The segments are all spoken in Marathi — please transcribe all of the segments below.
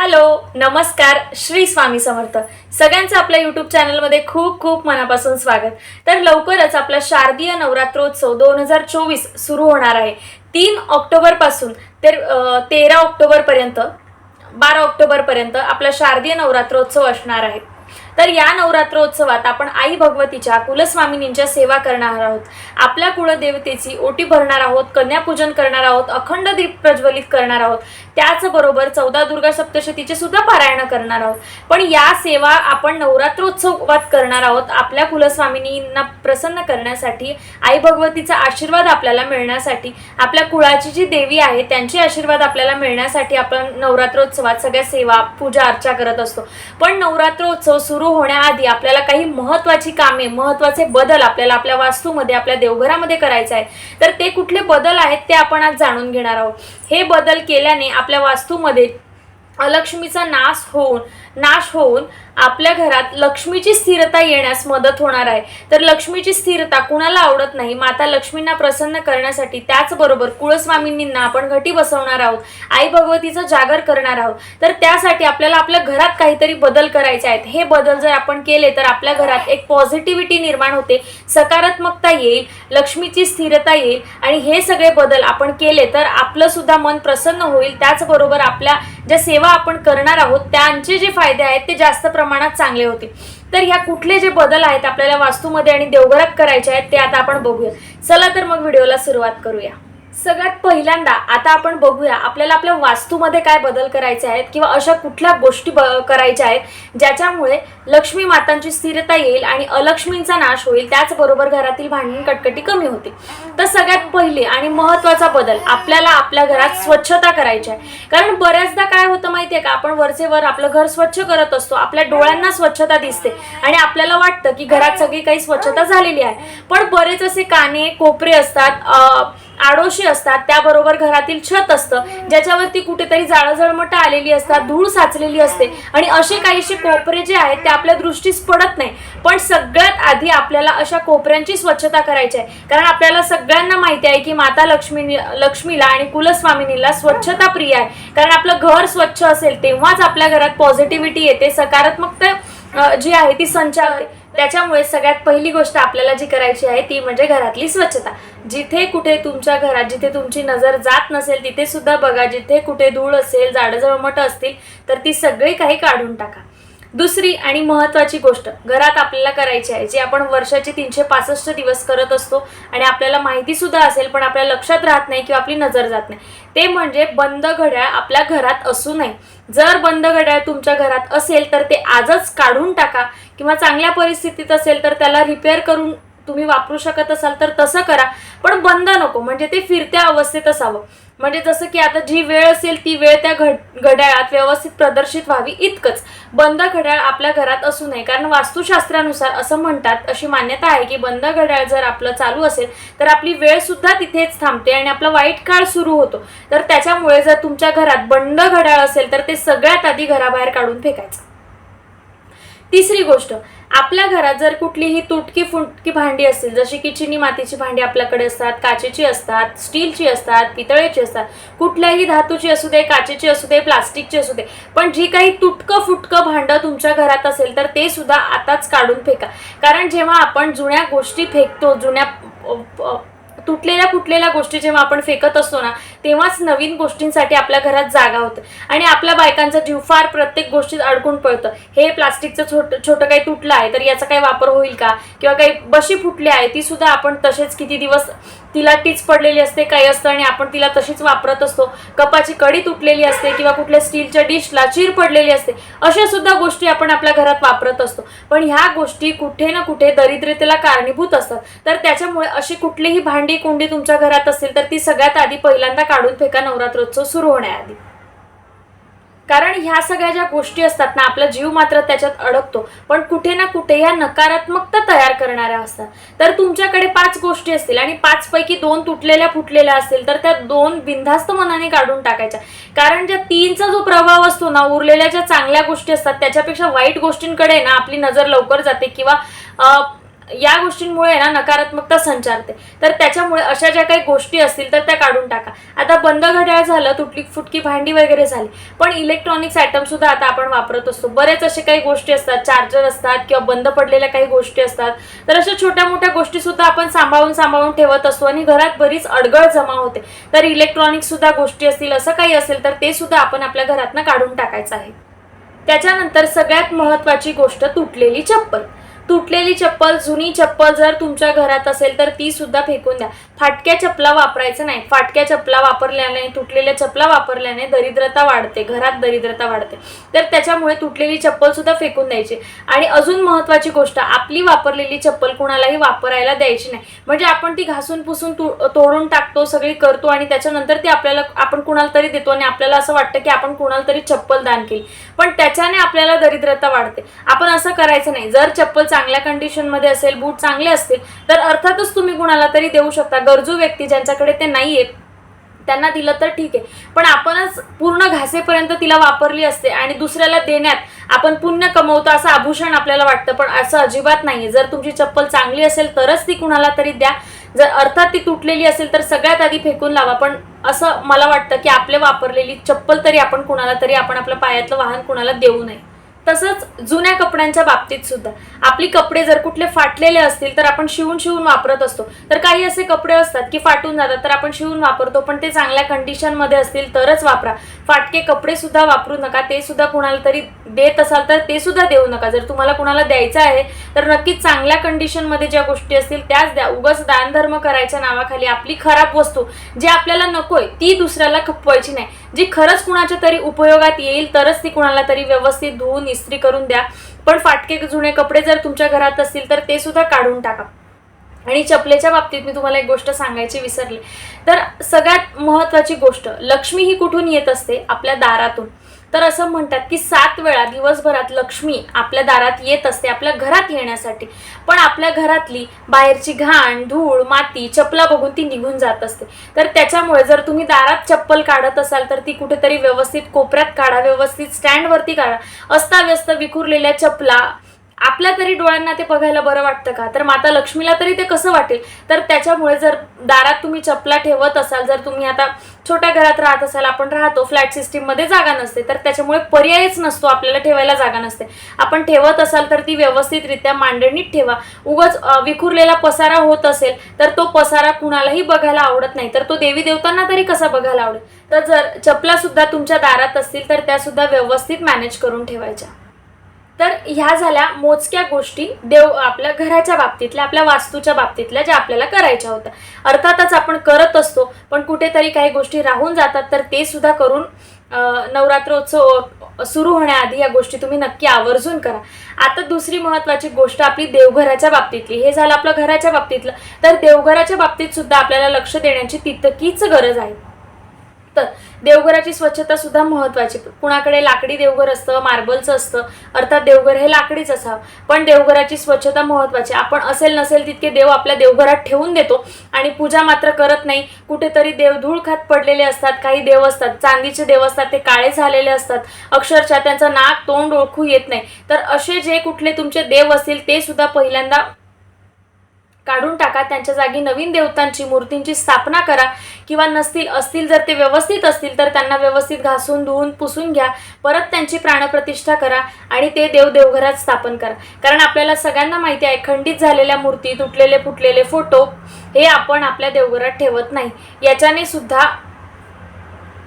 हॅलो नमस्कार श्री स्वामी समर्थ. सगळ्यांचं आपल्या युट्यूब चॅनलमध्ये खूप खूप मनापासून स्वागत. तर लवकरच आपला शारदीय नवरात्रोत्सव दोन हजार चोवीस सुरू होणार आहे. तीन ऑक्टोबरपासून ते तेरा ऑक्टोबरपर्यंत बारा ऑक्टोबरपर्यंत आपला शारदीय नवरात्रोत्सव असणार आहे. तर या नवरात्रोत्सवात आपण आई भगवतीच्या कुलस्वामिनींच्या सेवा करणार आहोत. आपल्या कुळदेवतेची ओटी भरणार आहोत कन्यापूजन करणार आहोत अखंड दीप प्रज्वलित करणार आहोत. त्याचबरोबर चौदा दुर्गा सप्तशतीचे सुद्धा पारायण करणार आहोत. पण या सेवा आपण नवरात्रोत्सवात करणार आहोत. आपल्या कुलस्वामिनींना प्रसन्न करण्यासाठी आई भगवतीचा आशीर्वाद आपल्याला मिळण्यासाठी आपल्या कुळाची जी देवी आहे त्यांचे आशीर्वाद आपल्याला मिळण्यासाठी आपण नवरात्रोत्सवात सगळ्या सेवा पूजा अर्चा करत असतो. पण नवरात्रोत्सव सुरू होण्याआधी आपल्याला काही महत्वाची कामे महत्त्वाचे बदल आपल्याला आपल्या वास्तूमध्ये आपल्या देवघरामध्ये करायचे आहे. तर ते कुठले बदल आहेत ते आपण आज जाणून घेणार आहोत. हे बदल केल्याने आपल्या वास्तूमध्ये अलक्ष्मीचा नाश होऊन नाश होऊन आपल्या घरात लक्ष्मीची स्थिरता येण्यास मदत होणार आहे. तर लक्ष्मीची स्थिरता कुणाला आवडत नाही माता लक्ष्मींना प्रसन्न करण्यासाठी त्याचबरोबर कुळस्वामींना आपण घटी बसवणार आहोत आई भगवतीचं जागर करणार आहोत. तर त्यासाठी आपल्याला आपल्या घरात काहीतरी बदल करायचे आहेत. हे बदल जर आपण केले तर आपल्या घरात एक पॉझिटिव्हिटी निर्माण होते सकारात्मकता येईल लक्ष्मीची स्थिरता येईल आणि हे सगळे बदल आपण केले तर आपलं सुद्धा मन प्रसन्न होईल. त्याचबरोबर आपल्या ज्या सेवा आपण करणार आहोत त्यांचे जे फायदे आहेत ते जास्त प्रमाणात चांगले होतील. तर ह्या कुठले जे बदल आहेत आपल्याला वास्तूमध्ये आणि देवघरात करायचे आहेत ते आता आपण बघूया चला तर मग व्हिडिओला सुरुवात करूया. सगळ्यात पहिल्यांदा आता आपण बघूया आपल्याला आपल्या वास्तूमध्ये काय बदल करायचे आहेत किंवा अशा कुठल्या गोष्टी ब करायच्या आहेत ज्याच्यामुळे लक्ष्मी मातांची स्थिरता येईल आणि अलक्ष्मींचा नाश होईल त्याचबरोबर घरातील भांडण कटकटी कमी होतील. तर सगळ्यात पहिले आणि महत्त्वाचा बदल आपल्याला आपल्या घरात स्वच्छता करायची आहे. कारण बऱ्याचदा काय होतं माहिती आहे का? आपण वरचे वर आपलं घर स्वच्छ करत असतो आपल्या डोळ्यांना स्वच्छता दिसते आणि आपल्याला वाटतं की घरात सगळी काही स्वच्छता झालेली आहे. पण बरेच असे काने कोपरे असतात आडोशी असतात त्याबरोबर घरातील छत असतं ज्याच्यावरती कुठेतरी जाळजळमट आलेली असतात धूळ साचलेली असते आणि असे काहीसे कोपरे जे आहेत ते आपल्या दृष्टीस पडत नाही. पण सगळ्यात आधी आपल्याला अशा कोपऱ्यांची स्वच्छता करायची आहे. कारण आपल्याला सगळ्यांना माहिती आहे की माता लक्ष्मी लक्ष्मीला आणि कुलस्वामिनीला स्वच्छता प्रिय आहे. कारण आपलं घर स्वच्छ असेल तेव्हाच आपल्या घरात पॉझिटिव्हिटी येते सकारात्मकता जी आहे ती संचार त्याच्यामुळे सगळ्यात पहिली गोष्ट आपल्याला जी करायची आहे ती म्हणजे घरातली स्वच्छता. जिथे कुठे तुमच्या घरात जिथे तुमची नजर जात नसेल तिथे सुद्धा बघा जिथे कुठे धूळ असेल जाडजळमट असतील तर ती सगळी काही काढून टाका. दुसरी आणि महत्त्वाची गोष्ट घरात आपल्याला करायची आहे जी आपण वर्षाचे तीनशे पासष्ट दिवस करत असतो आणि आपल्याला माहितीसुद्धा असेल पण आपल्या लक्षात राहत नाही किंवा आपली नजर जात नाही. ते म्हणजे बंद घड्याळ आपल्या घरात असू नये. जर बंद घड्याळ तुमच्या घरात असेल तर ते आजच काढून टाका किंवा चांगल्या परिस्थितीत असेल तर त्याला रिपेअर करून तुम्ही वापरू शकत असाल तर तसं करा. पण बंद नको म्हणजे ते फिरत्या अवस्थेत असावं. म्हणजे जसं की आता जी वेळ असेल ती वेळ त्या घड घड्याळात व्यवस्थित प्रदर्शित व्हावी इतकंच. बंद घड्याळ आपल्या घरात असू नये कारण वास्तुशास्त्रानुसार असं म्हणतात अशी मान्यता आहे की बंद घड्याळ जर आपलं चालू असेल तर आपली वेळसुद्धा तिथेच थांबते आणि आपला वाईट काळ सुरू होतो. तर त्याच्यामुळे जर तुमच्या घरात बंद घड्याळ असेल तर ते सगळ्यात आधी घराबाहेर काढून फेकायचं. तिसरी गोष्ट आपल्या घरात जर कुठलीही तुटकी फुटकी भांडी असतील जशी की चिनी मातीची भांडी आपल्याकडे असतात काचेची असतात स्टीलची असतात पितळेची असतात कुठल्याही धातूची असू दे काचेची असू दे प्लास्टिकची असू दे पण जी काही तुटकं फुटकं भांडं तुमच्या घरात असेल तर ते सुद्धा आताच काढून फेका. कारण जेव्हा आपण जुन्या गोष्टी फेकतो जुन्या तुटलेल्या फुटलेल्या गोष्टी जेव्हा आपण फेकत असतो ना तेव्हाच नवीन गोष्टींसाठी आपल्या घरात जागा होतं. आणि आपल्या बायकांचा जीव फार प्रत्येक गोष्टीत अडकून पडतं हे प्लास्टिकचं छोटं छोटं काही तुटलं आहे तर याचा काही वापर होईल का? किंवा काही बशी फुटली आहे ती सुद्धा आपण तसेच किती दिवस तिला टीच पडलेली असते काही असतं आणि आपण तिला तशीच वापरत असतो. कपाची कडी तुटलेली असते किंवा कुठल्या स्टीलच्या डिशला चीर पडलेली असते अशा सुद्धा गोष्टी आपण आपल्या घरात वापरत असतो. पण ह्या गोष्टी कुठे ना कुठे दरिद्रतेला कारणीभूत असतात. तर त्याच्यामुळे अशी कुठलीही भांडी कुंडी तुमच्या घरात असतील तर ती सगळ्यात आधी पहिल्यांदा काढून फेका नवरात्रोत्सव सुरू होण्याआधी. कारण ह्या सगळ्या ज्या गोष्टी असतात ना आपला जीव मात्र त्याच्यात अडकतो. पण कुठे ना कुठे ह्या नकारात्मकता तयार करणाऱ्या असतात. तर तुमच्याकडे पाच गोष्टी असतील आणि पाच पैकी दोन तुटलेल्या फुटलेल्या असतील तर त्या दोन बिनधास्त मनाने काढून टाकायच्या. कारण ज्या तीनचा जो प्रभाव असतो ना उरलेल्या ज्या चांगल्या गोष्टी असतात त्याच्यापेक्षा वाईट गोष्टींकडे ना आपली नजर लवकर जाते किंवा या गोष्टींमुळे ना नकारात्मकता संचारते. तर त्याच्यामुळे अशा ज्या काही गोष्टी असतील तर त्या काढून टाका. आता बंद घड्याळ झालं तुटली फुटकी भांडी वगैरे झाली. पण इलेक्ट्रॉनिक्स आयटम सुद्धा आता आपण वापरत असतो. बरेच असे काही गोष्टी असतात चार्जर असतात किंवा बंद पडलेल्या काही गोष्टी असतात. तर अशा छोट्या मोठ्या गोष्टी सुद्धा आपण सांभाळून सांभाळून ठेवत असतो आणि घरात बरीच अडगळ जमा होते. तर इलेक्ट्रॉनिक्ससुद्धा गोष्टी असतील असं काही असेल तर ते सुद्धा आपण आपल्या घरातनं काढून टाकायचं आहे. त्याच्यानंतर सगळ्यात महत्त्वाची गोष्ट तुटलेली चप्पल. तुटलेली चप्पल जुनी चप्पल जर तुमच्या घरात असेल तर ती सुद्धा फेकून द्या. फाटक्या चपला वापरायचं नाही. फाटक्या चपला वापरल्याने तुटलेल्या चपला वापरल्याने दरिद्रता वाढते घरात दरिद्रता वाढते. तर त्याच्यामुळे तुटलेली चप्पल सुद्धा फेकून द्यायची. आणि अजून महत्त्वाची गोष्ट आपली वापरलेली चप्पल कुणालाही वापरायला द्यायची नाही. म्हणजे आपण ती घासून पुसून तोडून टाकतो सगळी करतो आणि त्याच्यानंतर ती आपल्याला आपण कुणाला तरी देतो आणि आपल्याला असं वाटतं की आपण कुणाला तरी चप्पल दान केली. पण त्याच्याने आपल्याला दरिद्रता वाढते. आपण असं करायचं नाही. जर चप्पल चांगल्या कंडिशनमध्ये असेल बूट चांगले असतील तर अर्थातच तुम्ही कुणाला तरी देऊ शकता. गरजू व्यक्ती ज्यांच्याकडे ते नाही आहे त्यांना दिलं तर ठीक आहे. पण आपणच पूर्ण घासेपर्यंत तिला वापरली असते आणि दुसऱ्याला देण्यात आपण पुण्य कमवतो असं आभूषण आपल्याला वाटतं पण असं अजिबात नाही जर तुमची चप्पल चांगली असेल तरच ती कुणाला तरी द्या. जर अर्थात ती तुटलेली असेल तर सगळ्यात आधी फेकून लावा पण असं मला वाटतं की आपले वापरलेली चप्पल तरी आपण कुणाला तरी आपण आपल्या पायातलं वाहन कुणाला देऊ नये. तसंच जुन्या कपड्यांच्या बाबतीत सुद्धा. आपली कपडे जर कुठले फाटलेले असतील तर आपण शिवून शिवून वापरत असतो. तर काही असे कपडे असतात की फाटून जातात तर आपण शिवून वापरतो. पण ते चांगल्या कंडिशनमध्ये असतील तरच वापरा. फाटके कपडे सुद्धा वापरू नका. ते सुद्धा कुणाला तरी देत असाल तर ते सुद्धा देऊ नका. जर तुम्हाला कुणाला द्यायचं आहे तर नक्कीच चांगल्या कंडिशनमध्ये ज्या गोष्टी असतील त्याच द्या. उगाच दानधर्म करायच्या नावाखाली आपली खराब वस्तू जी आपल्याला नकोय ती दुसऱ्याला खपवायची नाही. जी खरंच कुणाच्या तरी उपयोगात येईल तरच ती कुणाला तरी व्यवस्थित धुवून इस्त्री करून द्या. पण फाटके जुने कपडे जर तुमच्या घरात असतील तर ते सुद्धा काढून टाका. आणि चपलेच्या बाबतीत मी तुम्हाला एक गोष्ट सांगायची विसरले. तर सगळ्यात महत्त्वाची गोष्ट लक्ष्मी ही कुठून येत असते? आपल्या दारातून. तर असं म्हणतात की सात वेळा दिवसभरात लक्ष्मी आपल्या दारात येत असते आपल्या घरात येण्यासाठी. पण आपल्या घरातली बाहेरची घाण धूळ माती चपला बघून ती निघून जात असते. तर त्याच्यामुळे जर तुम्ही दारात चप्पल काढत असाल तर ती कुठेतरी व्यवस्थित कोपऱ्यात काढा व्यवस्थित स्टँडवरती काढा. अस्ताव्यस्त विखुरलेल्या चपला आपल्या तरी डोळ्यांना ते बघायला बरं वाटतं का? तर माता लक्ष्मीला तरी ते कसं वाटेल? तर त्याच्यामुळे जर दारात तुम्ही चपला ठेवत असाल जर तुम्ही आता छोट्या घरात राहत असाल आपण राहतो फ्लॅट सिस्टीममध्ये जागा नसते तर त्याच्यामुळे पर्यायच नसतो आपल्याला ठेवायला जागा नसते. आपण ठेवत असाल तर ती व्यवस्थितरित्या मांडणीत ठेवा. उगाच विखुरलेला पसारा होत असेल तर तो पसारा कुणालाही बघायला आवडत नाही तर तो देवी देवतांना तरी कसा बघायला आवडेल? तर जर चपला सुद्धा तुमच्या दारात असतील तर त्या सुद्धा व्यवस्थित मॅनेज करून ठेवायच्या. तर ह्या झाल्या मोजक्या गोष्टी देव आपल्या घराच्या बाबतीतल्या आपल्या वास्तूच्या बाबतीतल्या ज्या आपल्याला करायच्या होत्या. अर्थातच आपण करत असतो पण कुठेतरी काही गोष्टी राहून जातात तर ते सुद्धा करून नवरात्रोत्सव सुरू होण्याआधी या गोष्टी तुम्ही नक्की आवर्जून करा. आता दुसरी महत्त्वाची गोष्ट आपली देवघराच्या बाबतीतली. हे झालं आपलं घराच्या बाबतीतलं. तर देवघराच्या बाबतीत सुद्धा आपल्याला लक्ष देण्याची तितकीच गरज आहे. तर देवघराची स्वच्छता सुद्धा महत्वाची. कुणाकडे लाकडी देवघर असतं मार्बलचं असतं अर्थात देवघर हे लाकडीच असावं. पण देवघराची स्वच्छता महत्वाची. आपण असेल नसेल तितके देव आपल्या देवघरात ठेवून देतो आणि पूजा मात्र करत नाही. कुठेतरी देवधूळ खात पडलेले असतात काही देव असतात चांदीचे देव असतात ते काळे झालेले असतात. अक्षरशः त्यांचं नाक तोंड ओळखू येत नाही. तर असे जे कुठले तुमचे देव असतील ते सुद्धा पहिल्यांदा काढून टाका त्यांच्या जागी नवीन देवतांची मूर्तींची स्थापना करा. किंवा नसतील असतील जर ते व्यवस्थित असतील तर त्यांना व्यवस्थित घासून धुवून पुसून घ्या. परत त्यांची प्राणप्रतिष्ठा करा आणि ते देव देवघरात स्थापन करा. कारण आपल्याला सगळ्यांना माहिती आहे खंडित झालेल्या मूर्ती तुटलेले फुटलेले फोटो हे आपण आपल्या देवघरात ठेवत नाही. याच्याने सुद्धा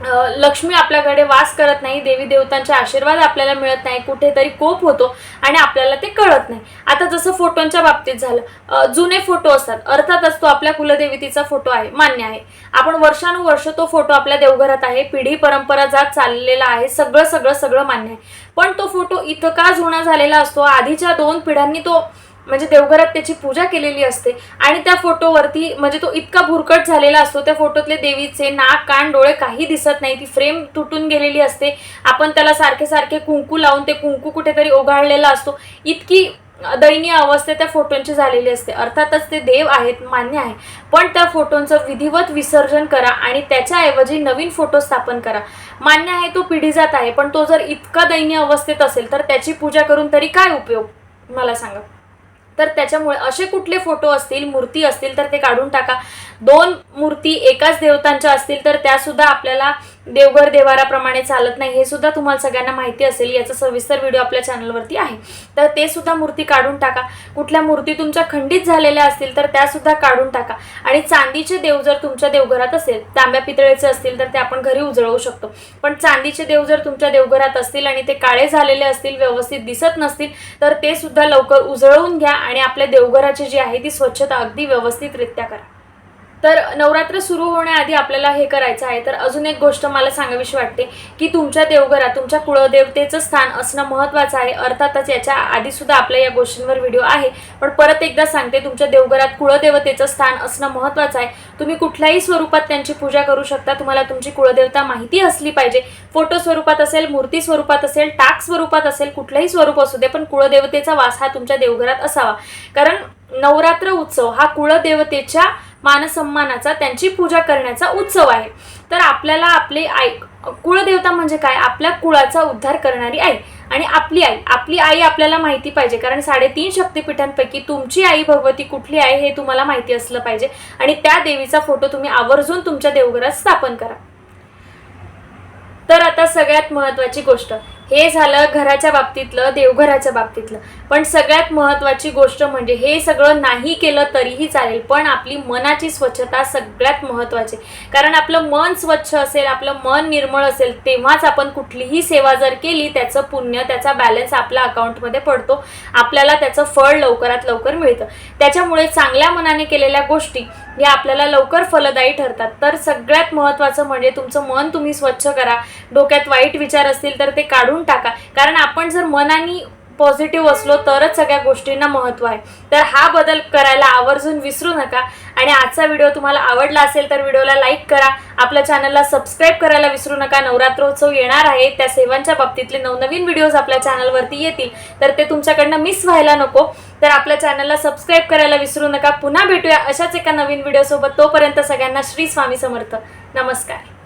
लक्ष्मी आपल्याकडे वास करत नाही देवी देवतांचे आशीर्वाद आपल्याला मिळत नाही कुठेतरी कोप होतो आणि आपल्याला ते कळत नाही. आता जसं फोटोंच्या बाबतीत झालं जुने फोटो असतात अर्थातच तो आपल्या कुलदेवतीचा फोटो आहे मान्य आहे. आपण वर्षानुवर्ष तो फोटो आपल्या देवघरात आहे पिढी परंपरा जात चाललेला आहे सगळं सगळं सगळं मान्य आहे. पण तो फोटो इतका जुना झालेला असतो? आधीच्या दोन पिढ्यांनी तो म्हणजे देवघरात त्याची पूजा केलेली असते. आणि त्या फोटोवरती म्हणजे तो इतका भुरकट झालेला असतो. त्या फोटोतले देवीचे नाक कान डोळे काही दिसत नाही. ती फ्रेम तुटून गेलेली असते. आपण त्याला सारखे सारखे कुंकू लावून ते कुंकू कुठेतरी ओघाळलेला असतो. इतकी दयनीय अवस्था त्या फोटोंची झालेली असते. अर्थातच ते देव आहेत मान्य आहे. पण त्या फोटोंचं विधिवत विसर्जन करा आणि त्याच्याऐवजी नवीन फोटो स्थापन करा. मान्य आहे तो पिढी जात आहे पण तो जर इतका दयनीय अवस्थेत असेल तर त्याची पूजा करून तरी काय उपयोग? मला सांगा. तर त्याच्यामुळे असे कुठले फोटो असतील मूर्ती असतील तर ते काढून टाका. दोन मूर्ती एकाच देवतांच्या असतील तर त्यासुद्धा आपल्याला देवघर देवाराप्रमाणे चालत नाही हे सुद्धा तुम्हाला सगळ्यांना माहिती असेल याचा सविस्तर व्हिडिओ आपल्या चॅनलवरती आहे. तर ते सुद्धा मूर्ती काढून टाका. कुठल्या मूर्ती तुमच्या खंडित झालेल्या असतील तर त्या सुद्धा काढून टाका. आणि चांदीचे देव जर तुमच्या देवघरात असेल तांब्या पितळेचे असतील तर ते आपण घरी उजळवू शकतो. पण चांदीचे देव जर तुमच्या देवघरात असतील आणि ते काळे झालेले असतील व्यवस्थित दिसत नसतील तर ते सुद्धा लवकर उजळवून घ्या आणि आपल्या देवघराची जी आहे ती स्वच्छता अगदी व्यवस्थितरित्या करा. तर नवरात्र सुरू होण्याआधी आपल्याला हे करायचं आहे. तर अजून एक गोष्ट मला सांगावीशी वाटते की तुमच्या देवघरात तुमच्या कुळदेवतेचं स्थान असणं महत्त्वाचं आहे. अर्थातच याच्या आधीसुद्धा आपल्या या गोष्टींवर व्हिडिओ आहे. पण परत एकदा सांगते तुमच्या देवघरात कुळदेवतेचं स्थान असणं महत्त्वाचं आहे. तुम्ही कुठल्याही स्वरूपात त्यांची पूजा करू शकता. तुम्हाला तुमची कुळदेवता माहिती असली पाहिजे. फोटो स्वरूपात असेल मूर्ती स्वरूपात असेल टाक स्वरूपात असेल कुठलंही स्वरूप असू दे पण कुळदेवतेचा वास हा तुमच्या देवघरात असावा. कारण नवरात्र उत्सव हा कुळदेवतेच्या मानसन्मानाचा त्यांची पूजा करण्याचा उत्सव आहे. तर आपल्याला आपली आई कुळदेवता म्हणजे काय? आपल्या कुळाचा उद्धार करणारी आई आणि आपली आई. आपली आई आपल्याला माहिती पाहिजे कारण साडेतीन शक्तिपीठांपैकी तुमची आई भगवती कुठली आहे हे तुम्हाला माहिती असलं पाहिजे. आणि त्या देवीचा फोटो तुम्ही आवर्जून तुमच्या देवघरात स्थापन करा. तर आता सगळ्यात महत्त्वाची गोष्ट. हे झालं घराच्या बाबतीतलं देवघराच्या बाबतीतलं. पण सगळ्यात महत्त्वाची गोष्ट म्हणजे हे सगळं नाही केलं तरीही चालेल पण आपली मनाची स्वच्छता सगळ्यात महत्त्वाची कारण आपलं मन स्वच्छ असेल आपलं मन निर्मळ असेल तेव्हाच आपण कुठलीही सेवा जर केली त्याचं पुण्य त्याचा बॅलन्स आपल्या अकाउंटमध्ये पडतो. आपल्याला त्याचं फळ लवकरात लवकर मिळतं. त्याच्यामुळे चांगल्या मनाने केलेल्या गोष्टी या आपल्याला लवकर फलदायी ठरतात. तर सगळ्यात महत्त्वाचं म्हणजे तुमचं मन तुम्ही स्वच्छ करा. डोक्यात वाईट विचार असतील तर ते काढून टाका. कारण आपण जर मनाने पॉझिटिव्ह असलो तरच सगळ्या गोष्टींना महत्त्व आहे. तर हा बदल करायला आवर्जून विसरू नका. आणि आजचा व्हिडिओ तुम्हाला आवडला असेल तर व्हिडिओला लाईक करा. आपल्या चॅनलला सबस्क्राईब करायला विसरू नका. नवरात्रोत्सव येणार आहे. त्या सेवांच्या बाबतीतले नवनवीन व्हिडिओज आपल्या चॅनलवरती येतील. तर ते तुमच्याकडनं मिस व्हायला नको. तर आपल्या चॅनलला सबस्क्राईब करायला विसरू नका. पुन्हा भेटूया अशाच एका नवीन व्हिडिओसोबत तोपर्यंत सगळ्यांना श्री स्वामी समर्थ. नमस्कार.